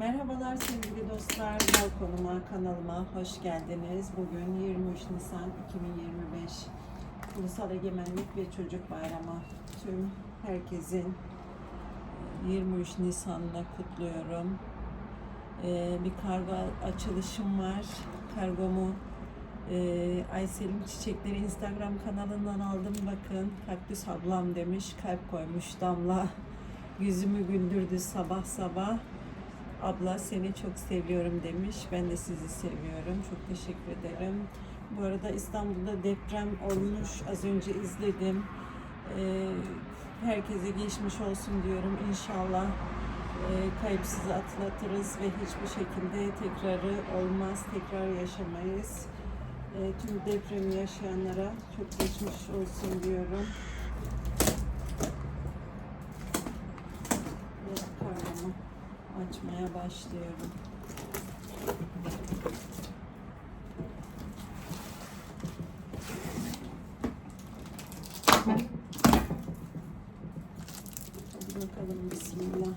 Merhabalar sevgili dostlar, balkonuma, kanalıma hoş geldiniz. Bugün 23 Nisan 2025 Ulusal Egemenlik ve Çocuk Bayramı. Tüm herkesin 23 Nisan'ını kutluyorum. Ee, bir kargo açılışım var. Kargomu e, Aysel'in Çiçekleri Instagram kanalından aldım. Bakın kaktüs ablam demiş, kalp koymuş damla. Yüzümü güldürdü sabah sabah. Abla seni çok seviyorum demiş. Ben de sizi seviyorum. Çok teşekkür ederim. Bu arada İstanbul'da deprem olmuş. Az önce izledim. Ee, herkese geçmiş olsun diyorum. İnşallah e, kayıpsız atlatırız ve hiçbir şekilde tekrarı olmaz. Tekrar yaşamayız. E, tüm depremi yaşayanlara çok geçmiş olsun diyorum. Başlıyorum. Hadi bakalım bismillah.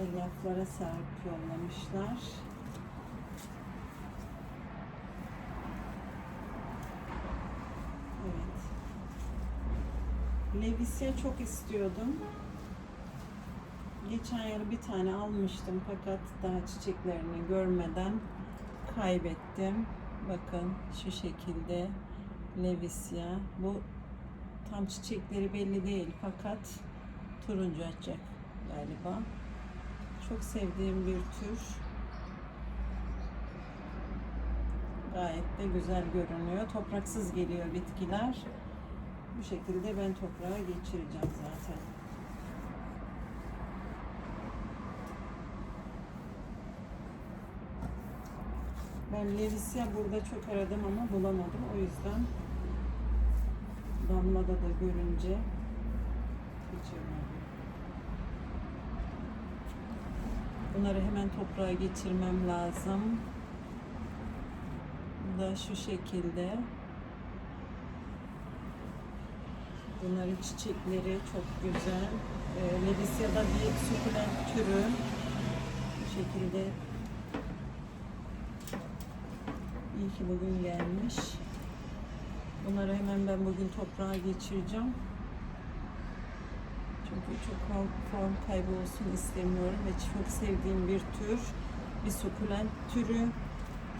Bayağı elyaflara sarıp yollamışlar. Evet. Levisya çok istiyordum. Geçen yıl bir tane almıştım fakat daha çiçeklerini görmeden kaybettim. Bakın şu şekilde Levisya. Bu tam çiçekleri belli değil fakat turuncu açacak galiba. Çok sevdiğim bir tür. Gayet de güzel görünüyor. Topraksız geliyor bitkiler. Bu şekilde ben toprağa geçireceğim zaten. Ben Levisya burada çok aradım ama bulamadım. O yüzden Damlada da görünce geçirmedim. Bunları hemen toprağa geçirmem lazım. Bu da şu şekilde. Bunların çiçekleri çok güzel. Ee, Levisya'da bir sukulent türü. Bu şekilde. İyi ki bugün gelmiş. Bunları hemen ben bugün toprağa geçireceğim. Çok form, kaybı olsun istemiyorum ve çok sevdiğim bir tür. Bir sukulent türü.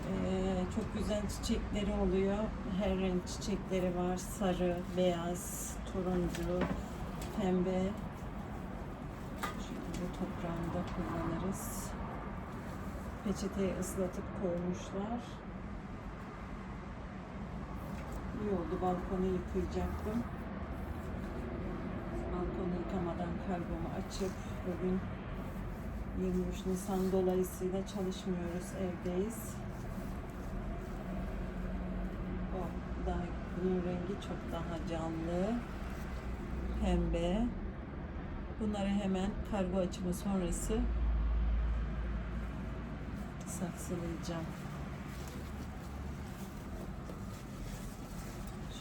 Ee, çok güzel çiçekleri oluyor. Her renk çiçekleri var. Sarı, beyaz, turuncu, pembe. Şu şekilde toprağında kullanırız. Peçeteye ıslatıp koymuşlar. İyi oldu balkonu yıkayacaktım. Balkonu yıkamadan kargomu açıp bugün 23 Nisan dolayısıyla çalışmıyoruz, evdeyiz. O daha bunun rengi çok daha canlı. Pembe. Bunları hemen kargo açımı sonrası saksılayacağım.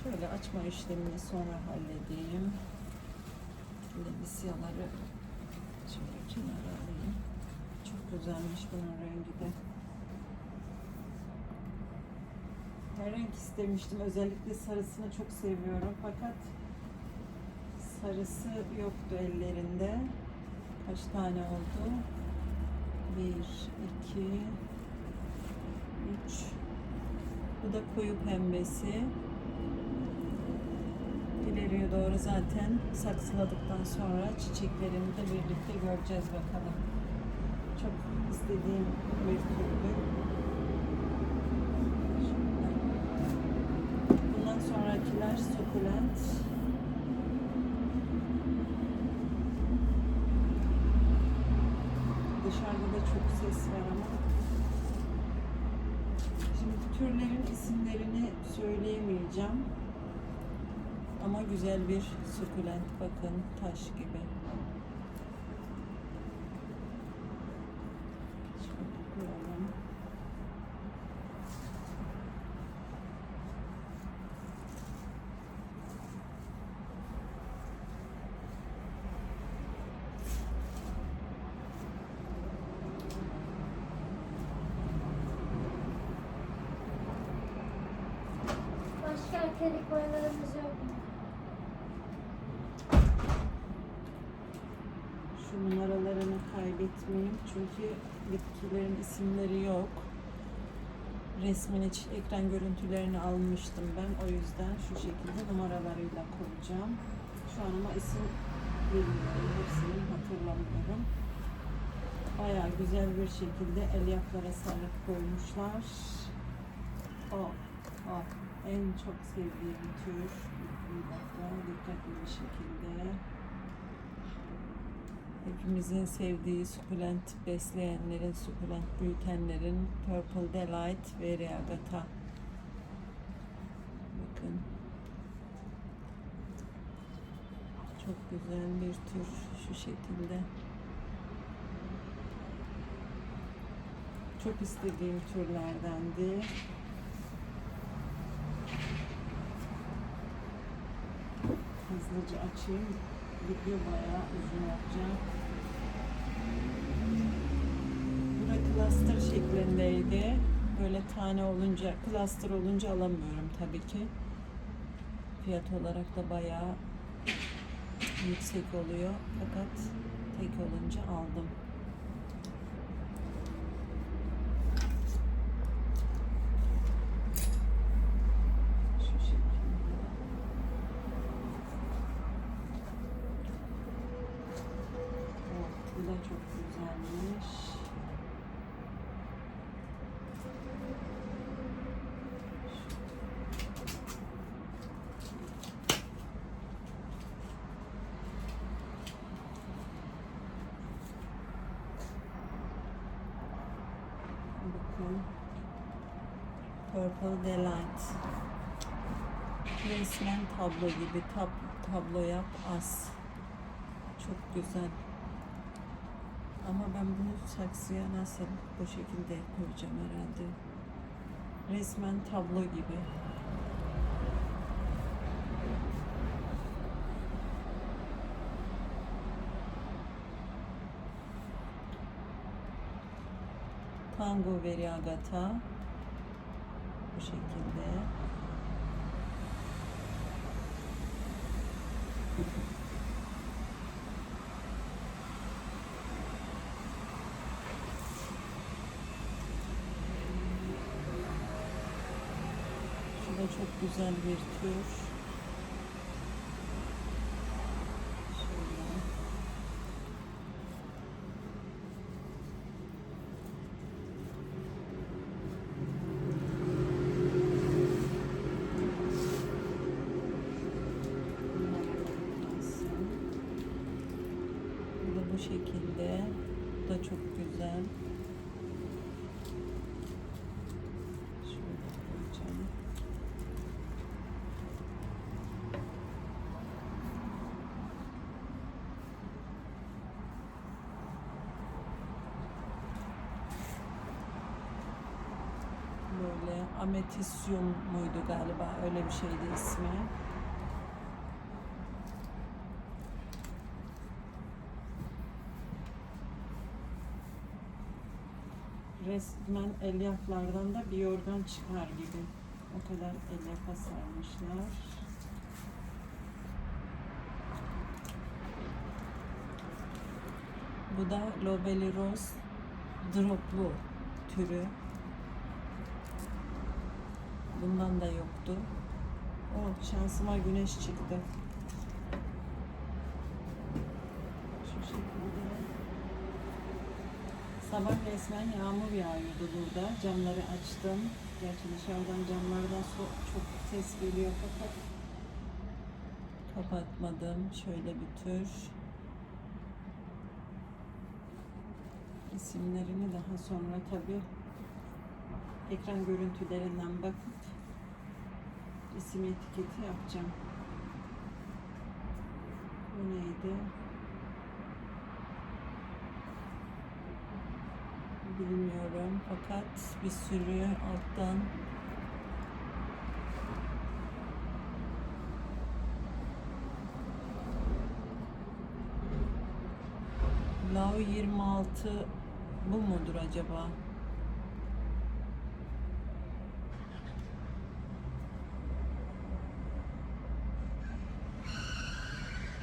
Şöyle açma işlemini sonra halledeyim. Levisyaları şöyle kenara alayım. Çok güzelmiş bunun rengi de. Her renk istemiştim. Özellikle sarısını çok seviyorum. Fakat sarısı yoktu ellerinde. Kaç tane oldu? Bir, iki, üç. Bu da koyu pembesi. İleriye doğru zaten saksıladıktan sonra çiçeklerini de birlikte göreceğiz bakalım. Çok istediğim bir türlü. Bundan sonrakiler sukulent. Dışarıda da çok ses var ama. Şimdi türlerin isimlerini söyleyemeyeceğim. Ama güzel bir sukulent bakın taş gibi. Başka akrilik boyalarımız yok mu? Şu numaralarını kaybetmeyeyim çünkü bitkilerin isimleri yok. Resmin iç ekran görüntülerini almıştım ben. O yüzden şu şekilde numaralarıyla koyacağım. Şu an ama isim bilmiyorum. Hepsini hatırlamıyorum. Bayağı güzel bir şekilde elyaflara sarıp koymuşlar. Oh, oh. En çok sevdiğim tür. Bir dakika, dikkatli bir şekilde. Hepimizin sevdiği sukulent besleyenlerin, sukulent büyütenlerin Purple Delight ve Reagata. Bakın. Çok güzel bir tür şu şekilde. Çok istediğim türlerdendi. Hızlıca açayım. Video bayağı uzun olacak. Bu da cluster şeklindeydi. Böyle tane olunca, cluster olunca alamıyorum tabii ki. Fiyat olarak da bayağı yüksek oluyor. Fakat tek olunca aldım. Şu şekilde. Evet, bu da çok güzelmiş. Bakın. Purple Delight. Resmen tablo gibi. Tab tablo yap as. Çok güzel. Ama ben bunu saksıya nasıl bu şekilde koyacağım herhalde. Resmen tablo gibi. Tango Variegata bu şekilde. Şu da çok güzel bir tür. Şöyle. Bu da bu şekilde. Bu da çok güzel. Şöyle. Böyle ametisyum muydu galiba öyle bir şeydi ismi. Resmen elyaflardan da bir yorgan çıkar gibi. O kadar elyafa sarmışlar. Bu da Lobeli Rose droplu türü. Bundan da yoktu. Oh şansıma güneş çıktı. Şu şekilde. Sabah resmen yağmur yağıyordu burada. Camları açtım. Gerçi dışarıdan camlardan su çok ses geliyor fakat kapatmadım. Şöyle bir tür. İsimlerini daha sonra tabi ekran görüntülerinden bakıp isim etiketi yapacağım. Bu neydi? Bilmiyorum fakat bir sürü alttan Lao 26 bu mudur acaba?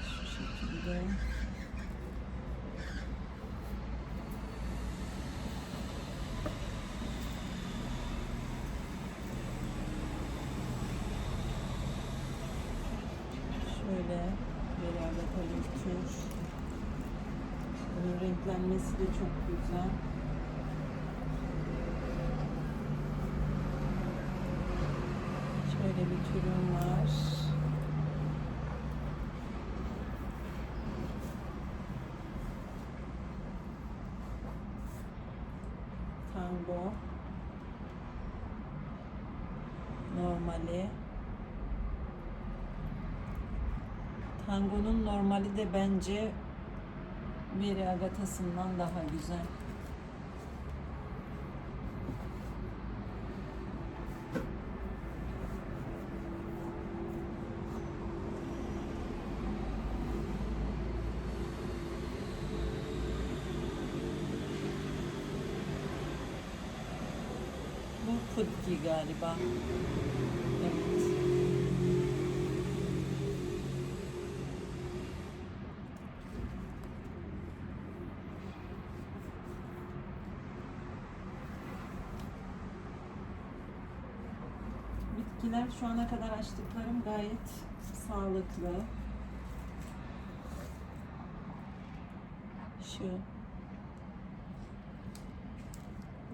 Şu şekilde. Şöyle beraber tür. Bunun renklenmesi de çok güzel. Şöyle bir türüm var. Tango. Normali. Tango'nun normali de bence Meri Agatası'ndan daha güzel. Bu Putki galiba. Evet. Bitkiler şu ana kadar açtıklarım gayet sağlıklı. Şu.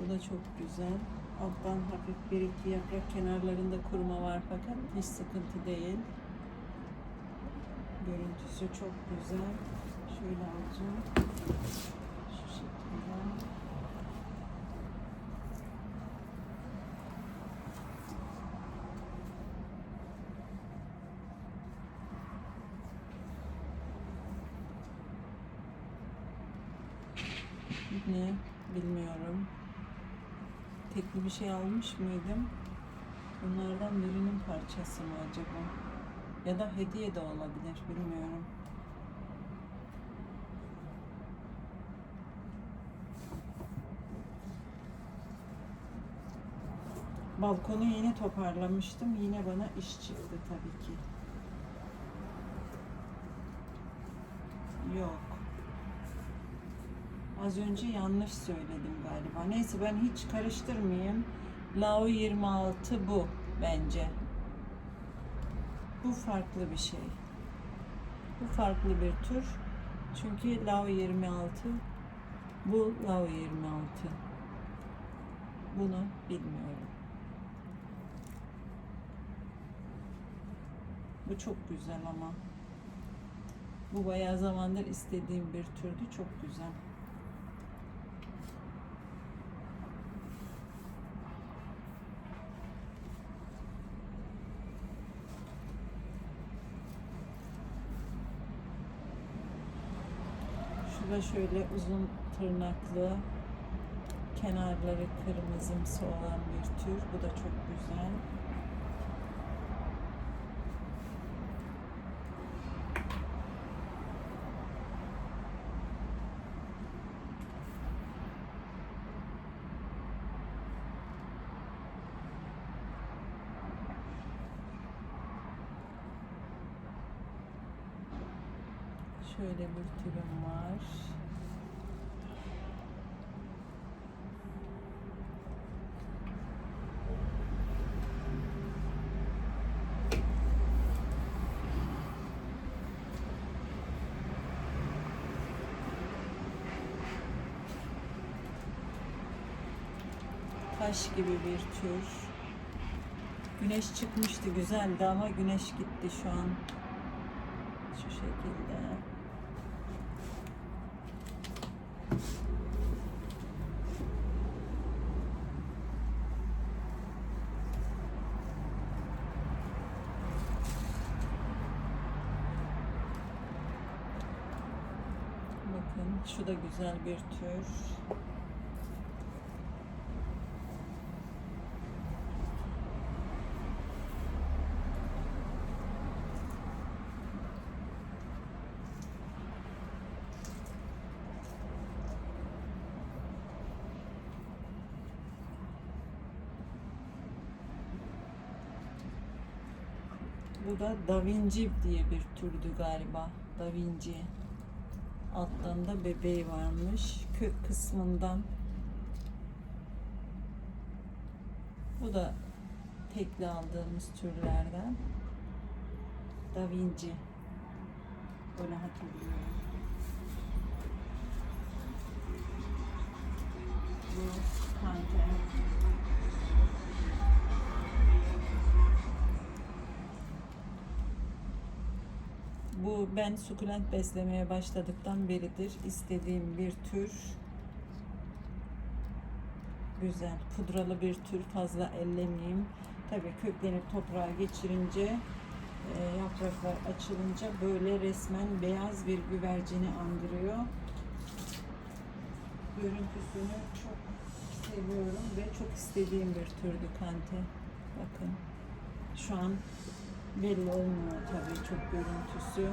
Bu da çok güzel. Alttan hafif bir iki yaprak kenarlarında kuruma var fakat hiç sıkıntı değil. Görüntüsü çok güzel. Şöyle alacağım. Şu şekilde. Ne bilmiyorum. Tekli bir şey almış mıydım? Bunlardan birinin parçası mı acaba? Ya da hediye de olabilir bilmiyorum. Balkonu yeni toparlamıştım. Yine bana iş çıktı tabii ki. Yok. Az önce yanlış söyledim galiba. Neyse ben hiç karıştırmayayım. Lao 26 bu bence. Bu farklı bir şey. Bu farklı bir tür. Çünkü Lao 26 bu Lao 26. Bunu bilmiyorum. Bu çok güzel ama. Bu bayağı zamandır istediğim bir türdü. Çok güzel. Da şöyle uzun tırnaklı, kenarları kırmızımsı olan bir tür. Bu da çok güzel. Şöyle bir türüm var. Taş gibi bir tür. Güneş çıkmıştı güzeldi ama güneş gitti şu an. Şu şekilde. Bakın şu da güzel bir tür. Bu da Da Vinci diye bir türdü galiba. Da Vinci. Altlarında bebeği varmış. Kök kısmından. Bu da tekli aldığımız türlerden. Da Vinci. Böyle hatırlıyorum. Bu kanter. Bu ben sukulent beslemeye başladıktan beridir istediğim bir tür. Güzel, pudralı bir tür. Fazla ellemeyeyim. Tabii köklenip toprağa geçirince e, yapraklar açılınca böyle resmen beyaz bir güvercini andırıyor. Görüntüsünü çok seviyorum ve çok istediğim bir türdü kante. Bakın şu an belli olmuyor tabii çok görüntüsü.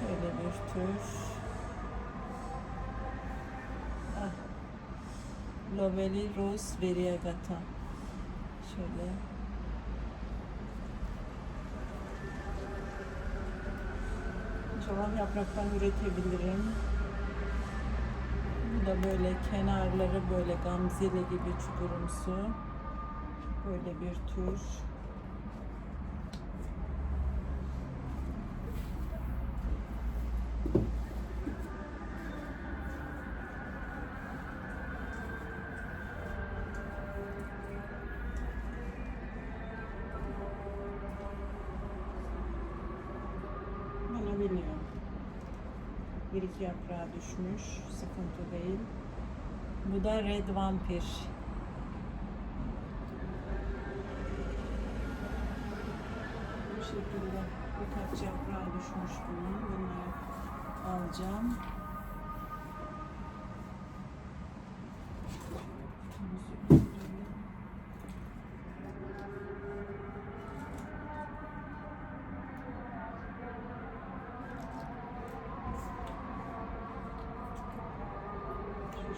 Şöyle bir tür. Ah. Lovely Rose Variegata. Şöyle. İnşallah yapraktan üretebilirim. Bu da böyle kenarları böyle gamzeli gibi çukurumsu. Böyle bir tür. Bir iki yaprağı düşmüş. Sıkıntı değil. Bu da Red Vampir. Bu şekilde birkaç yaprağı düşmüş bunun. Bunları alacağım.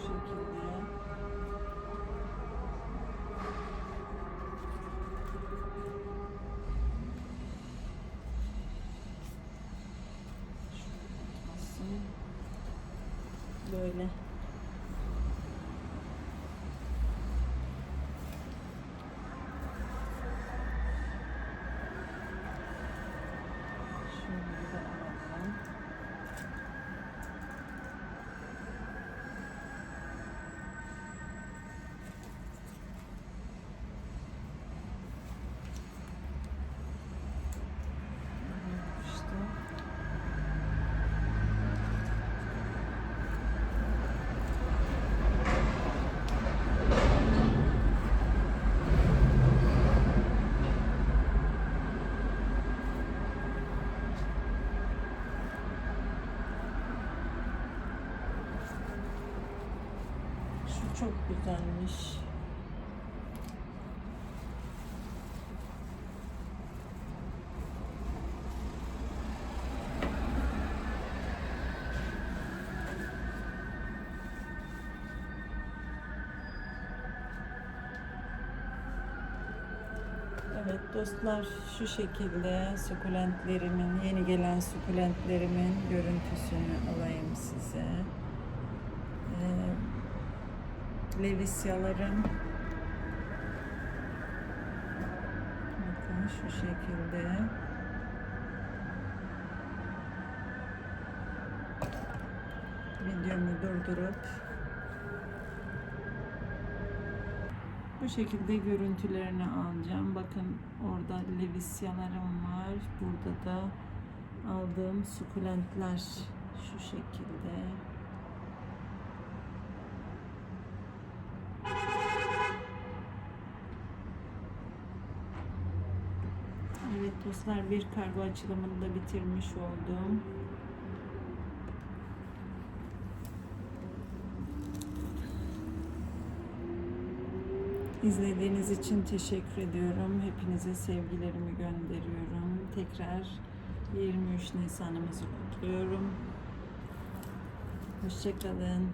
Şu şekilde. Böyle. Şöyle de alalım. İşte. Şu çok güzelmiş. Evet dostlar şu şekilde sukulentlerimin, yeni gelen sukulentlerimin görüntüsünü alayım size. Ee, Levisyalarım bakın şu şekilde videomu durdurup bu şekilde görüntülerini alacağım. Bakın orada levisyalarım var. Burada da aldığım sukulentler şu şekilde. Dostlar bir kargo açılımını da bitirmiş oldum. İzlediğiniz için teşekkür ediyorum. Hepinize sevgilerimi gönderiyorum. Tekrar 23 Nisan'ımızı kutluyorum. Hoşçakalın.